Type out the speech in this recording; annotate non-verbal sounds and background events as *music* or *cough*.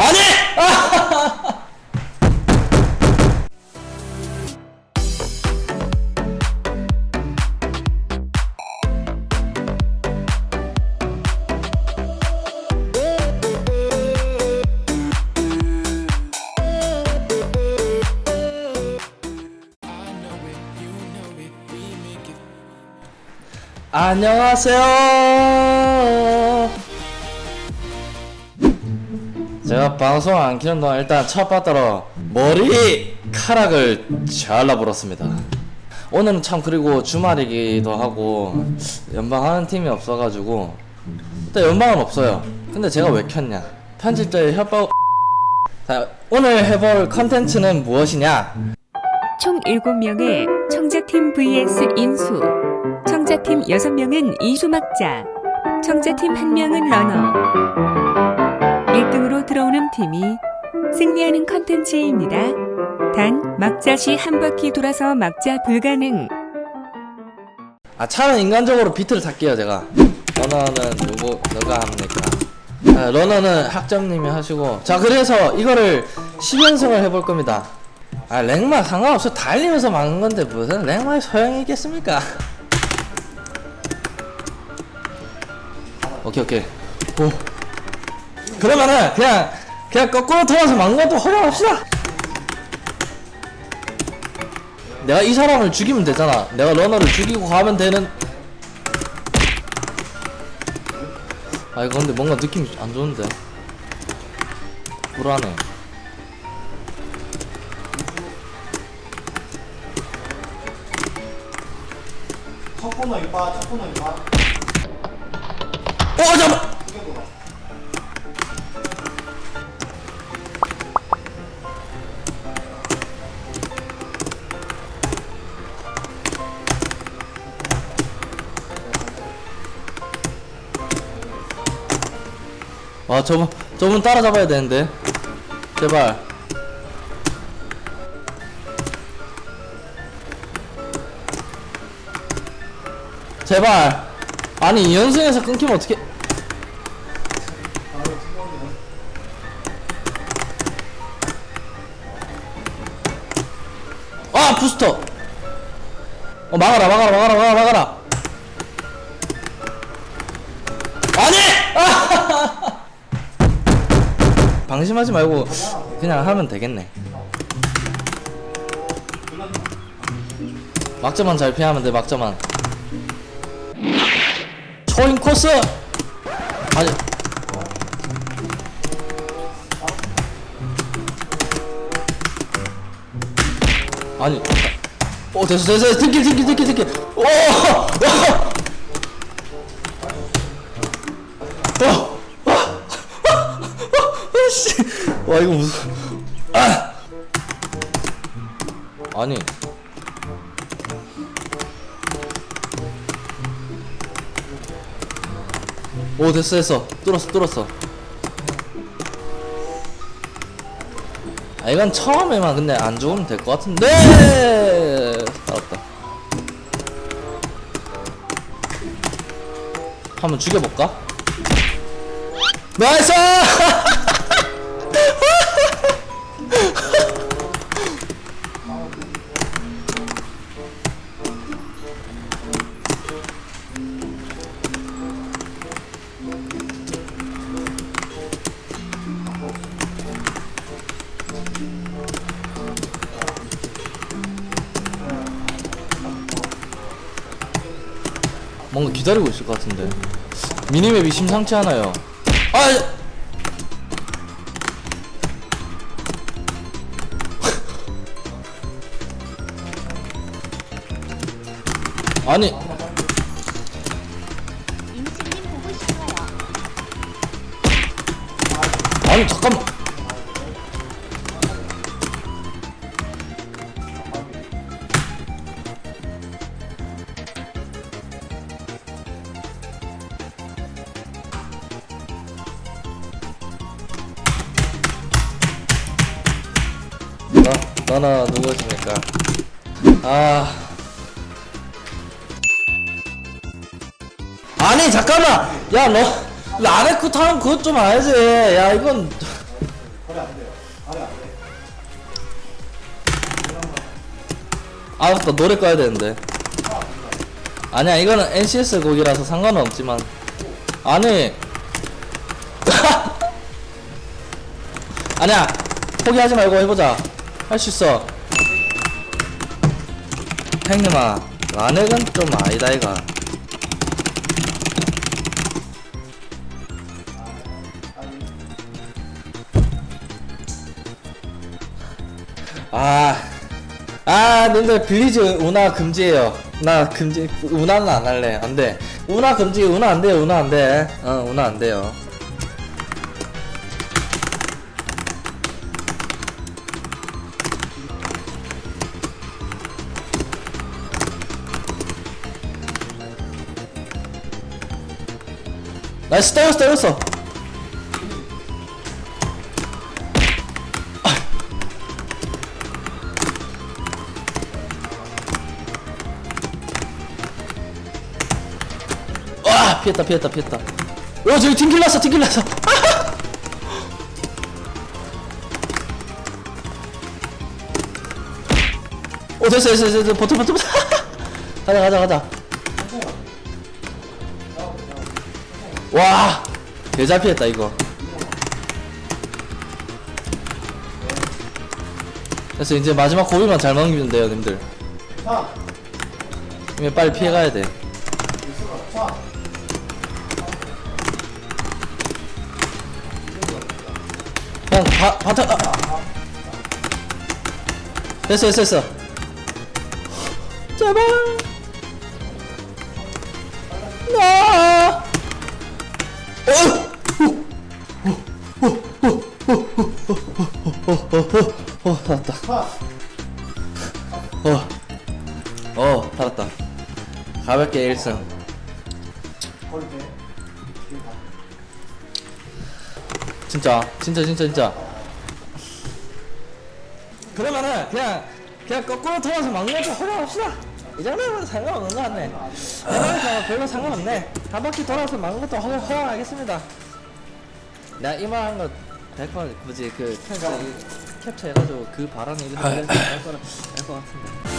아니! 아! 안녕하세요. 제가 방송 안 키는 동안 일단 첫 바다로 머리카락을 잘라버렸습니다. 오늘은 참 그리고 주말이기도 하고 연방하는 팀이 없어가지고 일단 연방은 없어요. 근데 제가 왜 켰냐? 편집자의 협박. 자 오늘 해볼 컨텐츠는 무엇이냐? 총 7명의 청자팀 vs 인수. 청자팀 6명은 이수막자. 청자팀 1명은 러너. 1등으로 들어오는 팀이 승리하는 컨텐츠입니다. 단, 막자 시 한 바퀴 돌아서 막자 불가능. 아 차는 인간적으로 비트를 탈게요 제가. 러너는 누구 누가 합니까? 아, 러너는 학점님이 하시고. 자 그래서 이거를 10연승을 해볼 겁니다. 아 랭마 상관없어. 달리면서 막는 건데 무슨 랭마의 소용이 있겠습니까? 오케이 오케이. 오. 그러면은 그냥 그냥 거꾸로 돌아서 막는 것도 허용합시다 내가 이 사람을 죽이면 되잖아. 내가 러너를 죽이고 가면 되는. 아 이거 근데 뭔가 느낌이 안 좋은데. 불안해. 어 잠깐. 와 저분 저분 따라잡아야 되는데. 제발. 제발. 아니 연승에서 끊기면 어떻게 아 부스터. 어 막아라 막아라 막아라 막아라 막아라 방심하지 말고 그냥 하면 되겠네. 막자만 잘 피하면 돼 막자만. 초인 코스! 아니. 아니. 오 됐어 됐어 됐어. 등길 등길 등길 등길 오 *laughs* 와 이거 무슨 아! 아니 오 됐어 됐어 뚫었어 뚫었어 아 이건 처음에만 근데 안 좋으면 될 것 같은데 살았다 한번 죽여볼까? 나이스! *laughs* 뭔가 기다리고 있을 것 같은데 미니맵이 심상치 않아요 아! 아니. 아니 잠깐만 나, 나나 누구십니까? 아. 아니 잠깐만. 야너 라네코 타는 그것 좀 알지? 야 이건. 아 맞다. 노래 꺼야 되는데. 아니야 이거는 NCS 곡이라서 상관은 없지만. 아니. *laughs* 아니야. 포기하지 말고 해보자. 할 수 있어. 행님아 라넥은 좀 아니다 이가 아, 아, 님들 빌리즈 운하 금지예요. 나 금지, 운하는 안 할래. 안 돼. 운하 금지, 운하 안 돼요, 운하 안 돼. 어, 운하 안 돼요. 나이스, 때렸어, 때렸어. 와 피했다 피했다 피했다. 오 저기 팀킬 났어 팀킬 났어. 오 됐어 됐어 됐어 버텨 버텨 버텨 가자 가자 가자. 와 개잘 피했다 이거. 됐어 이제 마지막 고비만 잘 넘기면 돼요 님들. 자, 이제 빨리 피해가야 돼 자. 그냥 바, 바탕 아, 아. 됐어 됐어 됐어 제발 나 어! 살았다 자. 어, 어, 살았다 가볍게 1승 진짜 진짜 진짜 진짜. 그러면은 그냥 그냥 거꾸로 돌아서 막는 것도 허용합시다. 이 정도면 상관없는 것 같네. 이러니까 별로 상관없네. 한 바퀴 돌아서 막는 것도 허용, 허용하겠습니다. 내가 이만한 거 백번 굳이 그 캡처 캡처 해가지고 그 바람에 이렇게 *laughs* 할거할것 같은데